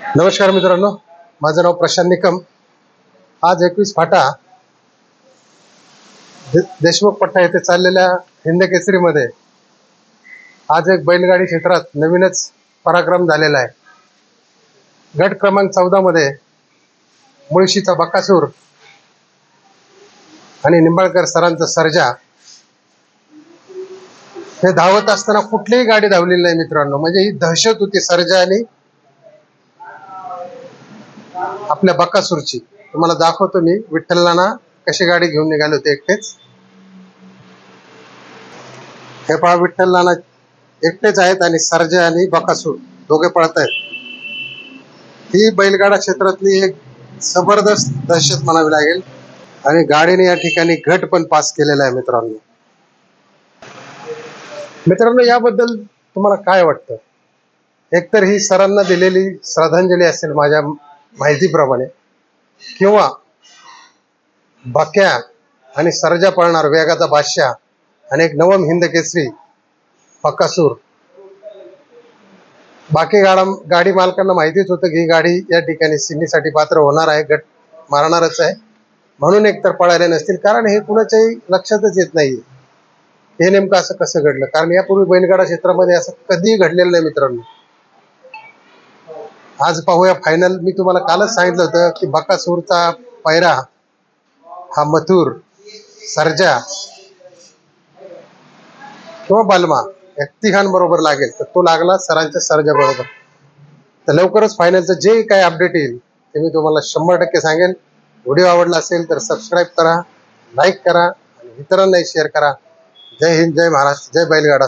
नमस्कार मित्रांनो माझं नाव प्रशांत निकम. आज एकवीस फाटा देशमुख पट्टा येथे चाललेल्या हिंद केसरीमध्ये आज एक बैलगाडी क्षेत्रात नवीनच पराक्रम झालेला आहे. गट क्रमांक चौदा मध्ये मुळशीचा बकासूर आणि निंबाळकर सरांचा सर्जा. हे धावत असताना कुठलीही गाडी धावलेली नाही मित्रांनो म्हणजे ही दहशत होती सर्जा आणि आपल्या बकासूरची. तुम्हाला दाखवतो मी. विठ्ठलनाना कशी गाडी घेऊन निघाले होते एकटेच? हे पहा विठ्ठलनाना एकटेच आहेत आणि सरजे आणि बकासूर दोघे पळत आहेत. ही बैलगाडा क्षेत्रातली एक जबरदस्त दहशत म्हणावी लागेल. आणि गाडीने या ठिकाणी घट पण पास केलेला आहे मित्रांनो. मित्रांनो याबद्दल तुम्हाला काय वाटतं? एकतर ही सरांना दिलेली श्रद्धांजली असेल माझ्या माहितीप्रमाणे किंवा बक्या आणि सरजा पळणार वेगाचा बादशाह आणि एक नवम हिंद केसरी पक्कासूर बाकी गाडा गाडी मालकांना माहितीच होतं की ही गाडी या ठिकाणी सिडनीसाठी पात्र होणार आहे गट मारणारच आहे. म्हणून एकतर पळायला नसतील कारण हे कुणाच्याही लक्षातच येत नाही हे नेमकं असं कसं घडलं? कारण यापूर्वी बैलगाडा क्षेत्रामध्ये असं कधीही घडलेलं नाही मित्रांनो. आज पाहूया फायनल मी तुम्हाला कालच सांगितलं होतं की बकासूरचा पैरा हा मथुर सर्जा किंवा बलमा या तिघांबरोबर लागेल. तर तो लागला सरांच्या सर्जा बरोबर तर लवकरच फायनलचं जे काही अपडेट येईल ते मी तुम्हाला शंभर टक्के सांगेन. व्हिडिओ आवडला असेल तर सबस्क्राईब करा लाईक करा आणि इतरांनाही शेअर करा. जय हिंद जय महाराष्ट्र जय बैलगाडा.